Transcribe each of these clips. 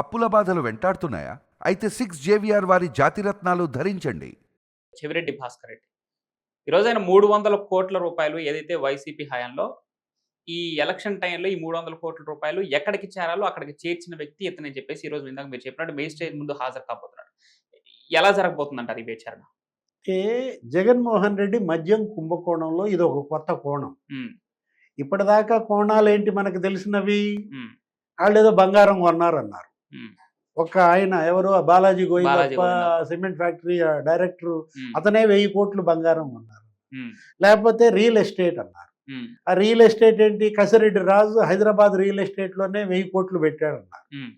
అప్పుల బాధలు వెంటాడుతున్నాయా? అయితే సిక్స్ జేవిఆర్ వారి జాతిరత్నాలు ధరించండి. చెవిరెడ్డి భాస్కర్ రెడ్డి. ఈరోజు ఆయన మూడు వందల కోట్ల రూపాయలు ఏదైతే వైసీపీ హయాంలో ఈ ఎలక్షన్ టైంలో ఈ మూడు వందల కోట్ల రూపాయలు ఎక్కడికి చేరాలో అక్కడికి చేర్చిన వ్యక్తి ఇతనని చెప్పేసి ఈ రోజు ఇందాక మీరు చెప్పినట్టు మేజిస్ట్రేట్ ముందు హాజరు కాబోతున్నాడు. ఎలా జరగబోతుందంటారు ఈ విచారణ? అంటే జగన్మోహన్ రెడ్డి మద్యం కుంభకోణంలో ఇది ఒక కొత్త కోణం. ఇప్పటిదాకా కోణాలు ఏంటి మనకు తెలిసినవి? వాళ్ళు ఏదో బంగారం కొన్నారు అన్నారు ఒక ఆయన ఎవరు? Balaji Govindappa. Cement factory director అతనే వెయ్యి కోట్లు బంగారం కొన్నారు. ఉమ్, లేకపోతే రియల్ ఎస్టేట్ అన్నారు. ఆ రియల్ ఎస్టేట్ ఏంటి? కసిరెడ్డి రాజు హైదరాబాద్ రియల్ ఎస్టేట్లోనే వెయ్యి కోట్లు పెట్టాడన్నారు. ఉమ్,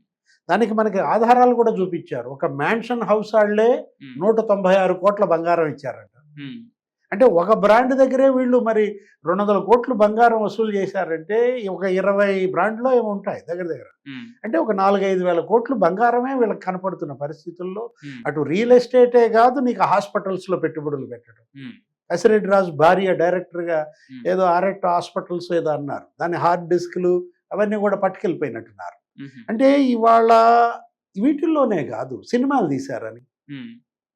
దానికి మనకి ఆధారాలు కూడా చూపించారు. ఒక మ్యాన్షన్ హౌస్ వాళ్ళే ఉమ్, నూట తొంభై ఆరు కోట్ల బంగారం ఇచ్చారంట. అంటే ఒక బ్రాండ్ దగ్గరే వీళ్ళు మరి రెండు వందల కోట్లు బంగారం వసూలు చేశారంటే ఒక ఇరవై బ్రాండ్లో ఏమో ఉంటాయి దగ్గర దగ్గర. అంటే ఒక నాలుగైదు వేల కోట్లు బంగారమే వీళ్ళకి కనపడుతున్న పరిస్థితుల్లో అటు రియల్ ఎస్టేటే కాదు నీకు హాస్పిటల్స్లో పెట్టుబడులు పెట్టడం. ఉమ్, కసిరెడ్డి రాజు భార్య డైరెక్టర్గా ఏదో ఆరెక్ట్ హాస్పిటల్స్ ఏదో అన్నారు. దాని హార్డ్ డిస్క్లు అవన్నీ కూడా పట్టుకెళ్ళిపోయినట్టున్నారు. అంటే ఇవాళ వీటిల్లోనే కాదు సినిమాలు తీశారని.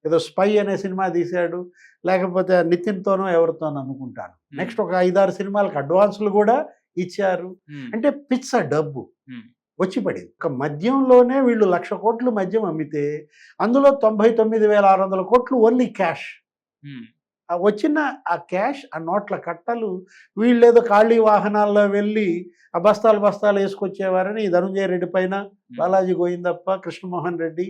ఏదో స్పై అనే సినిమా తీశాడు లేకపోతే నితిన్తోనో ఎవరితోనో అనుకుంటాను. నెక్స్ట్ ఒక ఐదారు సినిమాలకు అడ్వాన్సులు కూడా ఇచ్చారు. అంటే పిచ్చ డబ్బు. వచ్చి పడింది. ఒక మద్యంలోనే వీళ్ళు లక్ష కోట్లు మద్యం అమ్మితే అందులో తొంభై తొమ్మిది వేల ఆరు వందల కోట్లు ఓన్లీ క్యాష్. వచ్చిన ఆ క్యాష్ ఆ నోట్ల కట్టలు వీళ్ళేదో ఖాళీ వాహనాల్లో వెళ్ళి ఆ బస్తాలు బస్తాలు వేసుకొచ్చేవారని ధనుంజయ రెడ్డి పైన బాలాజీ గోవిందప్ప కృష్ణమోహన్ రెడ్డి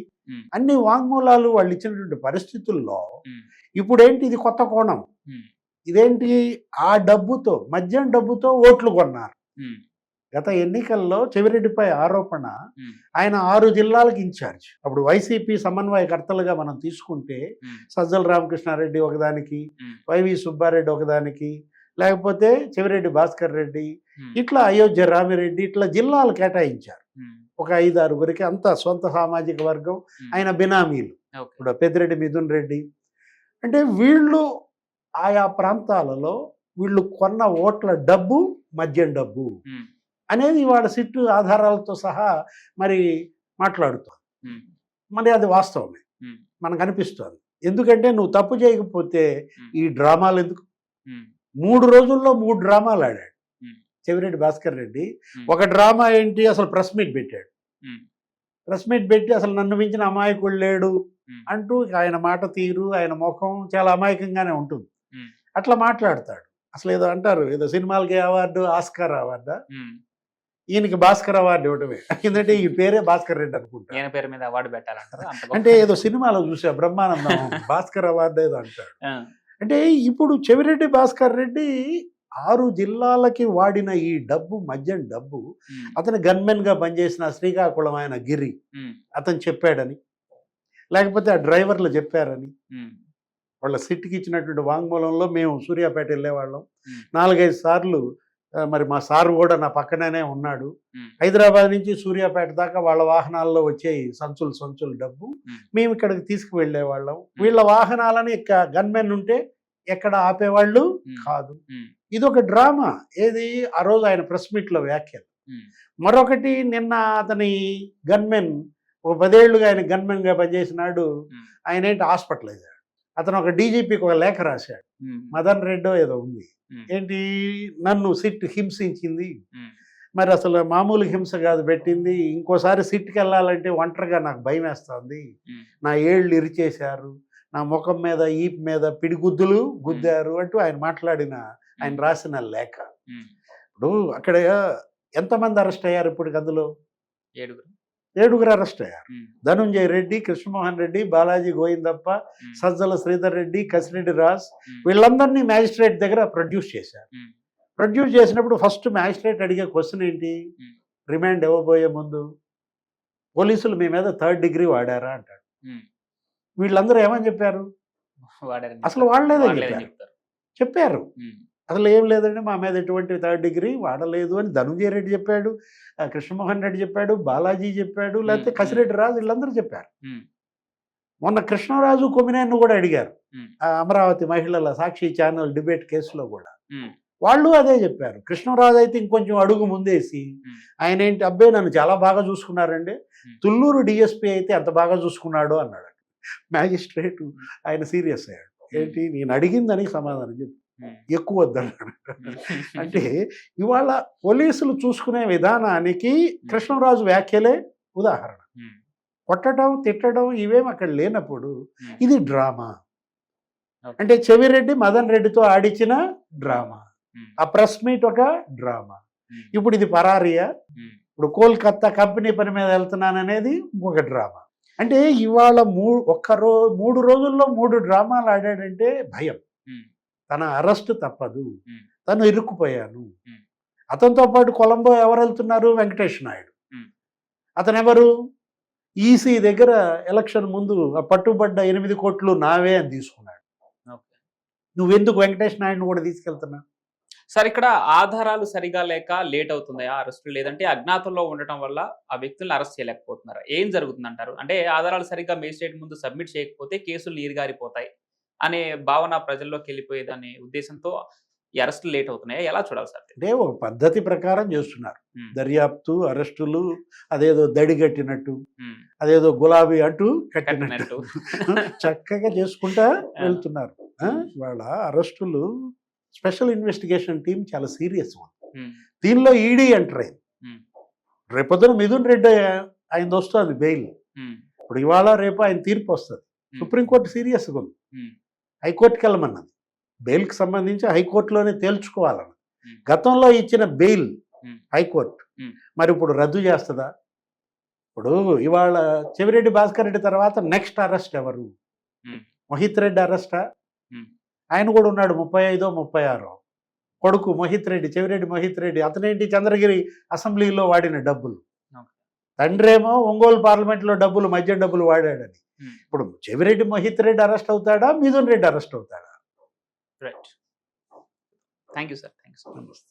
అన్ని వాంగ్మూలాలు వాళ్ళు ఇచ్చినటువంటి పరిస్థితుల్లో ఉమ్, ఇప్పుడు ఏంటి ఇది కొత్త కోణం? ఇదేంటి ఆ డబ్బుతో మద్యం డబ్బుతో ఓట్లు కొన్నారు? గత ఎన్నికల్లో చెవిరెడ్డిపై ఆరోపణ ఆయన ఆరు జిల్లాలకు ఇన్ఛార్జ్ అప్పుడు వైసీపీ సమన్వయకర్తలుగా మనం తీసుకుంటే సజ్జల రామకృష్ణారెడ్డి ఒకదానికి వైవి సుబ్బారెడ్డి ఒకదానికి లేకపోతే చెవిరెడ్డి భాస్కర్ రెడ్డి ఇట్లా అయోధ్య రామిరెడ్డి ఇట్లా జిల్లాలు కేటాయించారు. ఒక ఐదు ఆరుగురికి అంతా సొంత సామాజిక వర్గం ఆయన బినామీలు. ఇప్పుడు పెద్దిరెడ్డి మిథున్ రెడ్డి. అంటే వీళ్ళు ఆయా ప్రాంతాలలో వీళ్ళు కొన్న ఓట్ల డబ్బు మద్యం డబ్బు. అనేది వాళ్ళ సిట్టు ఆధారాలతో సహా మరి మాట్లాడుతోంది ఉమ్, మరి అది వాస్తవమే. మనకు అనిపిస్తోంది. ఎందుకంటే నువ్వు తప్పు చేయకపోతే ఈ డ్రామాలు ఎందుకు? మూడు రోజుల్లో మూడు డ్రామాలు ఆడాడు. చెవిరెడ్డి భాస్కర్ రెడ్డి. ఒక డ్రామా ఏంటి? అసలు ప్రెస్ మీట్ పెట్టాడు. ప్రెస్ మీట్ పెట్టి అసలు నన్ను మించిన అమాయకుడు లేడు. అంటూ ఆయన మాట తీరు ఆయన ముఖం చాలా అమాయకంగానే ఉంటుంది. అట్లా మాట్లాడతాడు. అసలు ఏదో అంటారు ఏదో సినిమాలకి అవార్డు ఆస్కార్ అవార్డా. ఈయనకి భాస్కర్ అవార్డు ఇవ్వడమే ఎందుకంటే ఈ పేరే భాస్కర్ రెడ్డి అనుకుంటా. ఈయన పేరు మీద అవార్డు పెట్టాలంటారు? అంటే ఏదో సినిమాలో చూసా బ్రహ్మానందం భాస్కర్ అవార్డు ఏదో అంటాడు అంటే ఇప్పుడు చెవిరెడ్డి భాస్కర్ రెడ్డి ఆరు జిల్లాలకి వాడిన ఈ డబ్బు మద్యం డబ్బు అతను గన్మెన్గా పనిచేసిన శ్రీకాకుళం ఆయన గిరి అతను చెప్పాడని లేకపోతే ఆ డ్రైవర్లు చెప్పారని వాళ్ళ సిట్కి ఇచ్చినటువంటి వాంగ్మూలంలో మేము సూర్యాపేట వెళ్ళేవాళ్ళం. నాలుగైదు సార్లు మరి మా సార్ కూడా నా పక్కననే ఉన్నాడు. హైదరాబాద్ నుంచి సూర్యాపేట దాకా వాళ్ళ వాహనాల్లో వచ్చే సంచులు సంచులు డబ్బు. మేము. ఇక్కడికి తీసుకువెళ్ళేవాళ్ళం. వీళ్ళ వాహనాలని ఇక్క గన్మెన్ ఉంటే ఎక్కడ ఆపేవాళ్ళు? కాదు. ఇది ఒక డ్రామా. ఏది? ఆ రోజు ఆయన ప్రెస్ మీట్లో వ్యాఖ్యలు. మరొకటి నిన్న అతని గన్మెన్ ఒక పదేళ్ళుగా ఆయన గన్మెన్గా పనిచేసినాడు. ఆయన ఏంటి? హాస్పిటలైజాడు అతను ఒక డీజీపీకి ఒక లేఖ రాశాడు. మదన్ రెడ్డో ఏదో ఉంది. ఏంటి? నన్ను సిట్ హింసించింది. మరి అసలు మామూలు హింస కాదు పెట్టింది. ఇంకోసారి సిట్కి వెళ్ళాలంటే ఒంటరిగా నాకు భయం వేస్తుంది నా ఏళ్ళు ఇరిచేశారు. నా ముఖం మీద ఈప్ మీద పిడిగుద్దులు గుద్దారు అంటూ ఆయన మాట్లాడిన ఆయన రాసిన లేఖ. ఇప్పుడు అక్కడ ఎంతమంది అరెస్ట్ అయ్యారు ఇప్పుడు అందులో? ఏడుగురు. ఏడుగురు అరెస్ట్ అయ్యారు ధనుంజయ రెడ్డి కృష్ణమోహన్ రెడ్డి బాలాజీ గోవిందప్ప సజ్జల శ్రీధర్ రెడ్డి కసిరెడ్డి రాజ్ వీళ్ళందరినీ మ్యాజిస్ట్రేట్ దగ్గర ప్రొడ్యూస్ చేశారు. ప్రొడ్యూస్ చేసినప్పుడు ఫస్ట్ మ్యాజిస్ట్రేట్ అడిగే క్వశ్చన్ ఏంటి. రిమాండ్ ఇవ్వబోయే ముందు పోలీసులు మీ మీద థర్డ్ డిగ్రీ వాడారా అంటాడు. వీళ్ళందరూ ఏమని చెప్పారు? అసలు వాడలేదని చెప్పారు. చెప్పారు. అసలు ఏం లేదండి. మా మీద ఎటువంటి థర్డ్ డిగ్రీ వాడలేదు అని ధనుంజయ రెడ్డి చెప్పాడు కృష్ణమోహన్ రెడ్డి చెప్పాడు బాలాజీ చెప్పాడు లేకపోతే. కసిరెడ్డి రాజు వీళ్ళందరూ చెప్పారు. మొన్న కృష్ణరాజు కొమినేను కూడా అడిగారు. అమరావతి మహిళల సాక్షి ఛానల్ డిబేట్ కేసులో కూడా. వాళ్ళు అదే చెప్పారు. కృష్ణరాజు అయితే ఇంకొంచెం అడుగు ముందేసి. ఆయన ఏంటి అబ్బే నన్ను చాలా బాగా చూసుకున్నారండి. తుళ్ళూరు డిఎస్పీ అయితే ఎంత బాగా చూసుకున్నాడో అన్నాడు. మ్యాజిస్ట్రేట్ ఆయన సీరియస్ అయ్యాడు. ఏంటి నేను అడిగిందని సమాధానం చెప్పి ఎక్కువ వద్దన్నాడు. అంటే ఇవాళ పోలీసులు చూసుకునే విధానానికి కృష్ణరాజు వ్యాఖ్యలే ఉదాహరణ. కొట్టడం తిట్టడం ఇవేం అక్కడ లేనప్పుడు ఇది డ్రామా. అంటే చెవిరెడ్డి మదన్ రెడ్డితో ఆడిచిన డ్రామా. ఆ ప్రెస్ మీట్ ఒక డ్రామా. ఇప్పుడు ఇది పరారియా. ఇప్పుడు కోల్కత్తా కంపెనీ పని మీద వెళ్తున్నాను అనేది ఒక డ్రామా. అంటే ఇవాళ మూ ఒక్క రో మూడు రోజుల్లో మూడు డ్రామాలు ఆడాడంటే భయం. తన అరెస్ట్ తప్పదు. తను ఇరుక్కుపోయాను. అతనితో పాటు కొలంబో ఎవరు వెళ్తున్నారు వెంకటేష్ నాయుడు. అతను ఎవరు ఈసీ దగ్గర ఎలక్షన్ ముందు పట్టుబడ్డ ఎనిమిది కోట్లు నావే అని తీసుకున్నాడు. నువ్వెందుకు వెంకటేష్ నాయుడుని కూడా తీసుకెళ్తున్నా? సార్ ఇక్కడ ఆధారాలు సరిగా లేక లేట్ అవుతుంది ఆ అరెస్ట్ లేదంటే అజ్ఞాతంలో ఉండటం వల్ల ఆ వ్యక్తులను అరెస్ట్ చేయలేకపోతున్నారు. ఏం జరుగుతుంది అంటారు అంటే ఆధారాలు సరిగ్గా మేజిస్ట్రేట్ ముందు సబ్మిట్ చేయకపోతే కేసులు నీరుగారిపోతాయి. అనే భావన ప్రజల్లోకి వెళ్ళిపోయేదనే ఉద్దేశంతో ఈ అరెస్టులు లేట్ అవుతున్నాయి? ఎలా చూడాలి సార్? అంటే ఒక పద్ధతి ప్రకారం చేస్తున్నారు. దర్యాప్తు అరెస్టులు అదేదో దడి కట్టినట్టు అదేదో గులాబీ అంటూ కట్టినట్టు. చక్కగా చేసుకుంటా వెళ్తున్నారు. వాళ్ళ అరెస్టులు స్పెషల్ ఇన్వెస్టిగేషన్ టీం చాలా సీరియస్ దీనిలో ఈడీ ఎంటర్ అయింది. రేపొద్దున మిథున్ రెడ్డి ఆయన వస్తుంది బెయిల్. ఇప్పుడు ఇవాళ రేపు ఆయన తీర్పు వస్తుంది. సుప్రీంకోర్టు సీరియస్గా ఉంది. హైకోర్టుకి వెళ్ళమన్నది బెయిల్కి సంబంధించి హైకోర్టులోనే తేల్చుకోవాలన్నది. గతంలో ఇచ్చిన బెయిల్. హైకోర్టు. మరి ఇప్పుడు రద్దు చేస్తుందా ఇప్పుడు ఇవాళ చెవిరెడ్డి భాస్కర్ రెడ్డి తర్వాత నెక్స్ట్ అరెస్ట్ ఎవరు. మోహిత్ రెడ్డి అరెస్టా. ఆయన కూడా ఉన్నాడు ముప్పై ఐదో ముప్పై ఆరో కొడుకు మోహిత్ రెడ్డి చెవిరెడ్డి మోహిత్ రెడ్డి అతనేంటి చంద్రగిరి అసెంబ్లీలో వాడిన డబ్బులు. తండ్రేమో ఒంగోలు పార్లమెంట్లో డబ్బులు మద్యం డబ్బులు వాడాడని. ఇప్పుడు చెవిరెడ్డి మోహిత్ రెడ్డి అరెస్ట్ అవుతాడా? మిథున్ రెడ్డి అరెస్ట్ అవుతాడా? Right thank you sir thank you so much